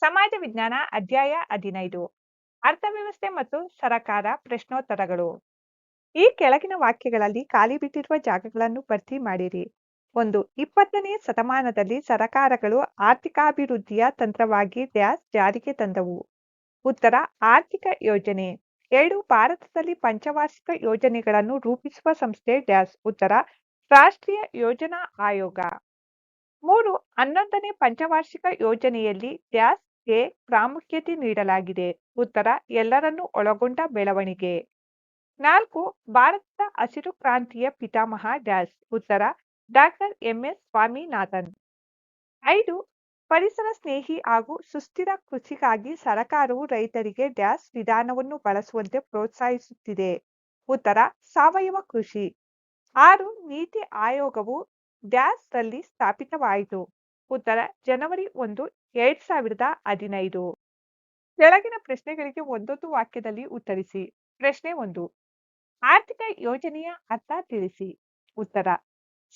ಸಮಾಜ ವಿಜ್ಞಾನ ಅಧ್ಯಾಯ ಹದಿನೈದು. ಅರ್ಥವ್ಯವಸ್ಥೆ ಮತ್ತು ಸರಕಾರ ಪ್ರಶ್ನೋತ್ತರಗಳು. ಈ ಕೆಳಗಿನ ವಾಕ್ಯಗಳಲ್ಲಿ ಖಾಲಿ ಬಿಟ್ಟಿರುವ ಜಾಗಗಳನ್ನು ಭರ್ತಿ ಮಾಡಿರಿ. ಒಂದು, ಇಪ್ಪತ್ತನೇ ಶತಮಾನದಲ್ಲಿ ಸರಕಾರಗಳು ಆರ್ಥಿಕಾಭಿವೃದ್ಧಿಯ ತಂತ್ರವಾಗಿ ಡ್ಯಾಸ್ ಜಾರಿಗೆ ತಂದವು. ಉತ್ತರ, ಆರ್ಥಿಕ ಯೋಜನೆ. ಎರಡು, ಭಾರತದಲ್ಲಿ ಪಂಚವಾರ್ಷಿಕ ಯೋಜನೆಗಳನ್ನು ರೂಪಿಸುವ ಸಂಸ್ಥೆ ಡ್ಯಾಸ್. ಉತ್ತರ, ರಾಷ್ಟ್ರೀಯ ಯೋಜನಾ ಆಯೋಗ. ಮೂರು, ಹನ್ನೊಂದನೇ ಪಂಚವಾರ್ಷಿಕ ಯೋಜನೆಯಲ್ಲಿ ಡ್ಯಾಶ್ ಗೆ ಪ್ರಾಮುಖ್ಯತೆ ನೀಡಲಾಗಿದೆ. ಉತ್ತರ, ಎಲ್ಲರನ್ನೂ ಒಳಗೊಂಡ ಬೆಳವಣಿಗೆ. ನಾಲ್ಕು, ಭಾರತದ ಹಸಿರು ಕ್ರಾಂತಿಯ ಪಿತಾಮಹ ಡ್ಯಾಶ್ ಉತ್ತರ, ಡಾಕ್ಟರ್ ಎಂಎಸ್ ಸ್ವಾಮಿನಾಥನ್. ಐದು, ಪರಿಸರ ಸ್ನೇಹಿ ಹಾಗೂ ಸುಸ್ಥಿರ ಕೃಷಿಗಾಗಿ ಸರಕಾರವು ರೈತರಿಗೆ ಡ್ಯಾಶ್ ವಿಧಾನವನ್ನು ಬಳಸುವಂತೆ ಪ್ರೋತ್ಸಾಹಿಸುತ್ತಿದೆ. ಉತ್ತರ, ಸಾವಯವ ಕೃಷಿ. ಆರು, ನೀತಿ ಆಯೋಗವು ಡ್ಯಾಸ್ ರಲ್ಲಿ ಸ್ಥಾಪಿತವಾಯಿತು. ಉತ್ತರ, ಜನವರಿ ಒಂದು, ಎರಡ್ ಸಾವಿರದ ಹದಿನೈದು. ಕೆಳಗಿನ ಪ್ರಶ್ನೆಗಳಿಗೆ ಒಂದೊಂದು ವಾಕ್ಯದಲ್ಲಿ ಉತ್ತರಿಸಿ. ಪ್ರಶ್ನೆ ಒಂದು, ಆರ್ಥಿಕ ಯೋಜನೆಯ ಅರ್ಥ ತಿಳಿಸಿ. ಉತ್ತರ,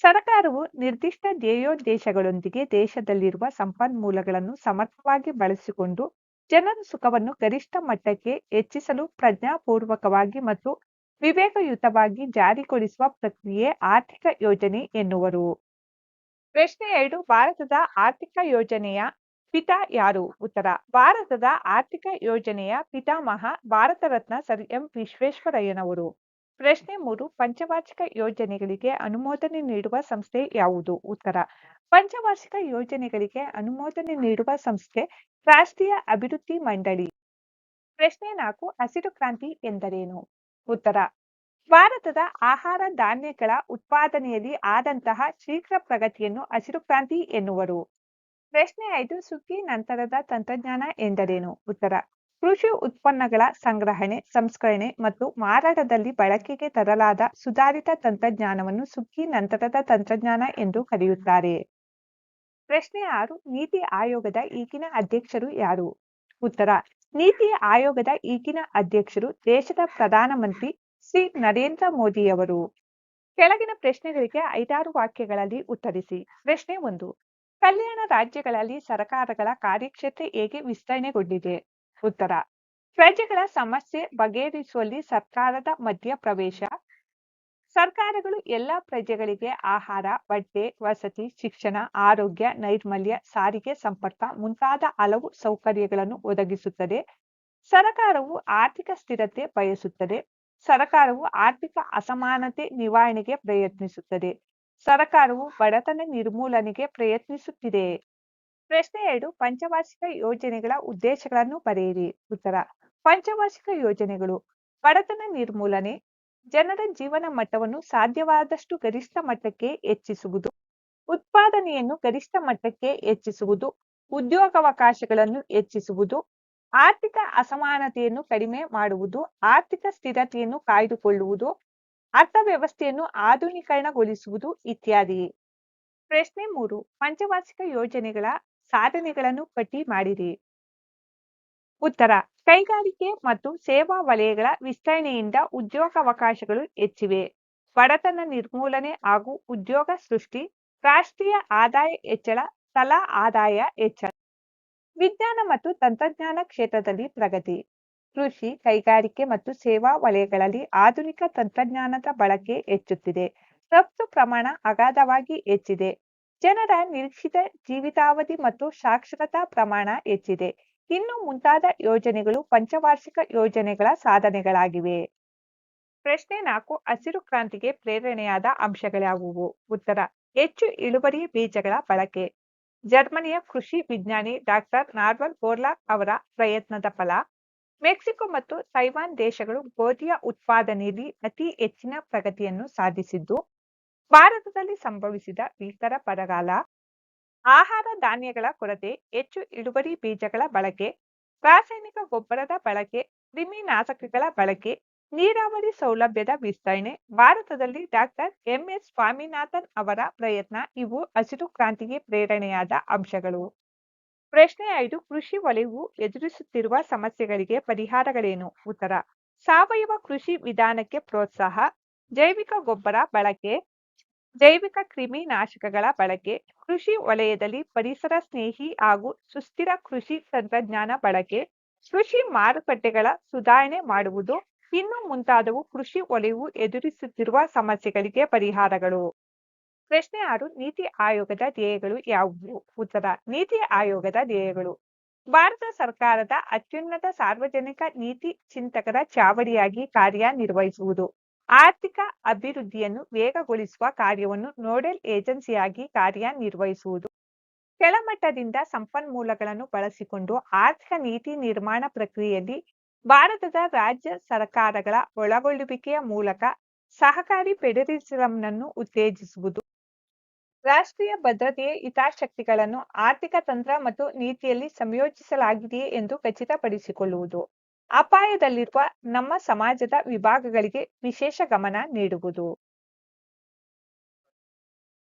ಸರ್ಕಾರವು ನಿರ್ದಿಷ್ಟ ಧ್ಯೇಯೋದ್ದೇಶಗಳೊಂದಿಗೆ ದೇಶದಲ್ಲಿರುವ ಸಂಪನ್ಮೂಲಗಳನ್ನು ಸಮರ್ಥವಾಗಿ ಬಳಸಿಕೊಂಡು ಜನರ ಸುಖವನ್ನು ಗರಿಷ್ಠ ಮಟ್ಟಕ್ಕೆ ಹೆಚ್ಚಿಸಲು ಪ್ರಜ್ಞಾಪೂರ್ವಕವಾಗಿ ಮತ್ತು ವಿವೇಕಯುತವಾಗಿ ಜಾರಿಗೊಳಿಸುವ ಪ್ರಕ್ರಿಯೆ ಆರ್ಥಿಕ ಯೋಜನೆ ಎನ್ನುವರು. ಪ್ರಶ್ನೆ ಎರಡು, ಭಾರತದ ಆರ್ಥಿಕ ಯೋಜನೆಯ ಪಿತಾ ಯಾರು? ಉತ್ತರ, ಭಾರತದ ಆರ್ಥಿಕ ಯೋಜನೆಯ ಪಿತಾಮಹ ಭಾರತ ರತ್ನ ಸರ್ ಎಂ ವಿಶ್ವೇಶ್ವರಯ್ಯನವರು. ಪ್ರಶ್ನೆ ಮೂರು, ಪಂಚವಾರ್ಷಿಕ ಯೋಜನೆಗಳಿಗೆ ಅನುಮೋದನೆ ನೀಡುವ ಸಂಸ್ಥೆ ಯಾವುದು? ಉತ್ತರ, ಪಂಚವಾರ್ಷಿಕ ಯೋಜನೆಗಳಿಗೆ ಅನುಮೋದನೆ ನೀಡುವ ಸಂಸ್ಥೆ ರಾಷ್ಟ್ರೀಯ ಅಭಿವೃದ್ಧಿ ಮಂಡಳಿ. ಪ್ರಶ್ನೆ ನಾಲ್ಕು, ಹಸಿರು ಕ್ರಾಂತಿ ಎಂದರೇನು? ಉತ್ತರ ಭಾರತದ ಆಹಾರ ಧಾನ್ಯಗಳ ಉತ್ಪಾದನೆಯಲ್ಲಿ ಆದಂತಹ ಶೀಘ್ರ ಪ್ರಗತಿಯನ್ನು ಹಸಿರು ಕ್ರಾಂತಿ ಎನ್ನುವರು. ಪ್ರಶ್ನೆ ಐದು, ಸುಗ್ಗಿ ನಂತರದ ತಂತ್ರಜ್ಞಾನ ಎಂದರೇನು? ಉತ್ತರ, ಕೃಷಿ ಉತ್ಪನ್ನಗಳ ಸಂಗ್ರಹಣೆ, ಸಂಸ್ಕರಣೆ ಮತ್ತು ಮಾರಾಟದಲ್ಲಿ ಬಳಕೆಗೆ ತರಲಾದ ಸುಧಾರಿತ ತಂತ್ರಜ್ಞಾನವನ್ನು ಸುಗ್ಗಿ ನಂತರದ ತಂತ್ರಜ್ಞಾನ ಎಂದು ಕರೆಯುತ್ತಾರೆ. ಪ್ರಶ್ನೆ ಆರು, ನೀತಿ ಆಯೋಗದ ಈಗಿನ ಅಧ್ಯಕ್ಷರು ಯಾರು? ಉತ್ತರ, ನೀತಿ ಆಯೋಗದ ಈಗಿನ ಅಧ್ಯಕ್ಷರು ದೇಶದ ಪ್ರಧಾನಮಂತ್ರಿ ಶ್ರೀ ನರೇಂದ್ರ ಮೋದಿಯವರು ಕೆಳಗಿನ ಪ್ರಶ್ನೆಗಳಿಗೆ ಐದಾರು ವಾಕ್ಯಗಳಲ್ಲಿ ಉತ್ತರಿಸಿ. ಪ್ರಶ್ನೆ ಒಂದು, ಕಲ್ಯಾಣ ರಾಜ್ಯಗಳಲ್ಲಿ ಸರ್ಕಾರಗಳ ಕಾರ್ಯಕ್ಷೇತ್ರ ಹೇಗೆ ವಿಸ್ತರಣೆಗೊಂಡಿದೆ? ಉತ್ತರ ಪ್ರಜೆಗಳ ಸಮಸ್ಯೆ ಬಗೆಹರಿಸುವಲ್ಲಿ ಸರ್ಕಾರದ ಮಧ್ಯ ಪ್ರವೇಶ. ಸರ್ಕಾರಗಳು ಎಲ್ಲ ಪ್ರಜೆಗಳಿಗೆ ಆಹಾರ, ಬಟ್ಟೆ, ವಸತಿ, ಶಿಕ್ಷಣ, ಆರೋಗ್ಯ, ನೈರ್ಮಲ್ಯ, ಸಾರಿಗೆ ಸಂಪರ್ಕ ಮುಂತಾದ ಹಲವು ಸೌಕರ್ಯಗಳನ್ನು ಒದಗಿಸುತ್ತದೆ. ಸರ್ಕಾರವು ಆರ್ಥಿಕ ಸ್ಥಿರತೆ ಬಯಸುತ್ತದೆ. ಸರ್ಕಾರವು ಆರ್ಥಿಕ ಅಸಮಾನತೆ ನಿವಾರಣೆಗೆ ಪ್ರಯತ್ನಿಸುತ್ತದೆ. ಸರಕಾರವು ಬಡತನ ನಿರ್ಮೂಲನೆಗೆ ಪ್ರಯತ್ನಿಸುತ್ತಿದೆ. ಪ್ರಶ್ನೆ ಎರಡು, ಪಂಚವಾರ್ಷಿಕ ಯೋಜನೆಗಳ ಉದ್ದೇಶಗಳನ್ನು ಬರೆಯಿರಿ. ಉತ್ತರ, ಪಂಚವಾರ್ಷಿಕ ಯೋಜನೆಗಳು ಬಡತನ ನಿರ್ಮೂಲನೆ, ಜನರ ಜೀವನ ಮಟ್ಟವನ್ನು ಸಾಧ್ಯವಾದಷ್ಟು ಗರಿಷ್ಠ ಮಟ್ಟಕ್ಕೆ ಹೆಚ್ಚಿಸುವುದು, ಉತ್ಪಾದನೆಯನ್ನು ಗರಿಷ್ಠ ಮಟ್ಟಕ್ಕೆ ಹೆಚ್ಚಿಸುವುದು, ಉದ್ಯೋಗಾವಕಾಶಗಳನ್ನು ಹೆಚ್ಚಿಸುವುದು ಆರ್ಥಿಕ ಅಸಮಾನತೆಯನ್ನು ಕಡಿಮೆ ಮಾಡುವುದು, ಆರ್ಥಿಕ ಸ್ಥಿರತೆಯನ್ನು ಕಾಯ್ದುಕೊಳ್ಳುವುದು, ಅರ್ಥವ್ಯವಸ್ಥೆಯನ್ನು ಆಧುನೀಕರಣಗೊಳಿಸುವುದು ಇತ್ಯಾದಿ. ಪ್ರಶ್ನೆ ಮೂರು, ಪಂಚವಾರ್ಷಿಕ ಯೋಜನೆಗಳ ಸಾಧನೆಗಳನ್ನು ಪಟ್ಟಿ ಮಾಡಿರಿ. ಉತ್ತರ, ಕೈಗಾರಿಕೆ ಮತ್ತು ಸೇವಾ ವಲಯಗಳ ವಿಸ್ತರಣೆಯಿಂದ ಉದ್ಯೋಗಾವಕಾಶಗಳು ಹೆಚ್ಚಿವೆ. ಬಡತನ ನಿರ್ಮೂಲನೆ ಹಾಗೂ ಉದ್ಯೋಗ ಸೃಷ್ಟಿ, ರಾಷ್ಟ್ರೀಯ ಆದಾಯ ಹೆಚ್ಚಳ, ತಲಾ ಆದಾಯ ಹೆಚ್ಚಳ. ವಿಜ್ಞಾನ ಮತ್ತು ತಂತ್ರಜ್ಞಾನ ಕ್ಷೇತ್ರದಲ್ಲಿ ಪ್ರಗತಿ, ಕೃಷಿ, ಕೈಗಾರಿಕೆ ಮತ್ತು ಸೇವಾ ವಲಯಗಳಲ್ಲಿ ಆಧುನಿಕ ತಂತ್ರಜ್ಞಾನದ ಬಳಕೆ ಹೆಚ್ಚುತ್ತಿದೆ. ರಫ್ತು ಪ್ರಮಾಣ ಅಗಾಧವಾಗಿ ಹೆಚ್ಚಿದೆ. ಜನರ ನಿರೀಕ್ಷಿತ ಜೀವಿತಾವಧಿ ಮತ್ತು ಸಾಕ್ಷರತಾ ಪ್ರಮಾಣ ಹೆಚ್ಚಿದೆ. ಇನ್ನು ಮುಂತಾದ ಯೋಜನೆಗಳು ಪಂಚವಾರ್ಷಿಕ ಯೋಜನೆಗಳ ಸಾಧನೆಗಳಾಗಿವೆ. ಪ್ರಶ್ನೆ ನಾಲ್ಕು, ಹಸಿರು ಕ್ರಾಂತಿಗೆ ಪ್ರೇರಣೆಯಾದ ಅಂಶಗಳ್ಯಾವುವು ಉತ್ತರ, ಹೆಚ್ಚು ಇಳುವರಿ ಬೀಜಗಳ ಬಳಕೆ. ಜರ್ಮನಿಯ ಕೃಷಿ ವಿಜ್ಞಾನಿ ಡಾಕ್ಟರ್ ನಾರ್ವಲ್ ಬೋರ್ಲಾ ಅವರ ಪ್ರಯತ್ನದ ಫಲ. ಮೆಕ್ಸಿಕೋ ಮತ್ತು ತೈವಾನ್ ದೇಶಗಳು ಗೋಧಿಯ ಉತ್ಪಾದನೆಯಲ್ಲಿ ಅತಿ ಹೆಚ್ಚಿನ ಪ್ರಗತಿಯನ್ನು ಸಾಧಿಸಿದ್ದು, ಭಾರತದಲ್ಲಿ ಸಂಭವಿಸಿದ ಭೀಕರ ಬರಗಾಲ, ಆಹಾರ ಧಾನ್ಯಗಳ ಕೊರತೆ, ಹೆಚ್ಚು ಇಳುವರಿ ಬೀಜಗಳ ಬಳಕೆ, ರಾಸಾಯನಿಕ ಗೊಬ್ಬರದ ಬಳಕೆ, ಕ್ರಿಮಿನಾಶಕಗಳ ಬಳಕೆ ನೀರಾವರಿ ಸೌಲಭ್ಯದ ವಿಸ್ತರಣೆ. ಭಾರತದಲ್ಲಿ ಡಾಕ್ಟರ್ ಎಂಎಸ್ ಸ್ವಾಮಿನಾಥನ್ ಅವರ ಪ್ರಯತ್ನ. ಇವು ಹಸಿರು ಕ್ರಾಂತಿಗೆ ಪ್ರೇರಣೆಯಾದ ಅಂಶಗಳು. ಪ್ರಶ್ನೆ ಐದು, ಕೃಷಿ ವಲಯವು ಎದುರಿಸುತ್ತಿರುವ ಸಮಸ್ಯೆಗಳಿಗೆ ಪರಿಹಾರಗಳೇನು? ಉತ್ತರ, ಸಾವಯವ ಕೃಷಿ ವಿಧಾನಕ್ಕೆ ಪ್ರೋತ್ಸಾಹ, ಜೈವಿಕ ಗೊಬ್ಬರ ಬಳಕೆ, ಜೈವಿಕ ಕ್ರಿಮಿನಾಶಕಗಳ ಬಳಕೆ, ಕೃಷಿ ವಲಯದಲ್ಲಿ ಪರಿಸರ ಸ್ನೇಹಿ ಹಾಗೂ ಸುಸ್ಥಿರ ಕೃಷಿ ತಂತ್ರಜ್ಞಾನ ಬಳಕೆ, ಕೃಷಿ ಮಾರುಕಟ್ಟೆಗಳ ಸುಧಾರಣೆ ಮಾಡುವುದು ಇನ್ನು ಮುಂತಾದವು ಕೃಷಿ ವಲಯವು ಎದುರಿಸುತ್ತಿರುವ ಸಮಸ್ಯೆಗಳಿಗೆ ಪರಿಹಾರಗಳು. ಪ್ರಶ್ನೆ ಆರು, ನೀತಿ ಆಯೋಗದ ಧ್ಯೇಯಗಳು ಯಾವುವು? ಉತ್ತರ, ನೀತಿ ಆಯೋಗದ ಧ್ಯೇಯಗಳು. ಭಾರತ ಸರ್ಕಾರದ ಅತ್ಯುನ್ನತ ಸಾರ್ವಜನಿಕ ನೀತಿ ಚಿಂತಕರ ಚಾವಡಿಯಾಗಿ ಕಾರ್ಯನಿರ್ವಹಿಸುವುದು. ಆರ್ಥಿಕ ಅಭಿವೃದ್ಧಿಯನ್ನು ವೇಗಗೊಳಿಸುವ ಕಾರ್ಯವನ್ನು ನೋಡೆಲ್ ಏಜೆನ್ಸಿಯಾಗಿ ಕಾರ್ಯನಿರ್ವಹಿಸುವುದು. ಕೆಳಮಟ್ಟದಿಂದ ಸಂಪನ್ಮೂಲಗಳನ್ನು ಬಳಸಿಕೊಂಡು ಆರ್ಥಿಕ ನೀತಿ ನಿರ್ಮಾಣ ಪ್ರಕ್ರಿಯೆಯಲ್ಲಿ ಭಾರತದ ರಾಜ್ಯ ಸರ್ಕಾರಗಳ ಒಳಗೊಳ್ಳುವಿಕೆಯ ಮೂಲಕ ಸಹಕಾರಿ ಫೆಡರಲಿಸಂನನ್ನು ಉತ್ತೇಜಿಸುವುದು. ರಾಷ್ಟ್ರೀಯ ಭದ್ರತೆಯ ಹಿತಾಸಕ್ತಿಗಳನ್ನು ಆರ್ಥಿಕ ತಂತ್ರ ಮತ್ತು ನೀತಿಯಲ್ಲಿ ಸಂಯೋಜಿಸಲಾಗಿದೆಯೇ ಎಂದು ಖಚಿತಪಡಿಸಿಕೊಳ್ಳುವುದು. ಅಪಾಯದಲ್ಲಿರುವ ನಮ್ಮ ಸಮಾಜದ ವಿಭಾಗಗಳಿಗೆ ವಿಶೇಷ ಗಮನ ನೀಡುವುದು.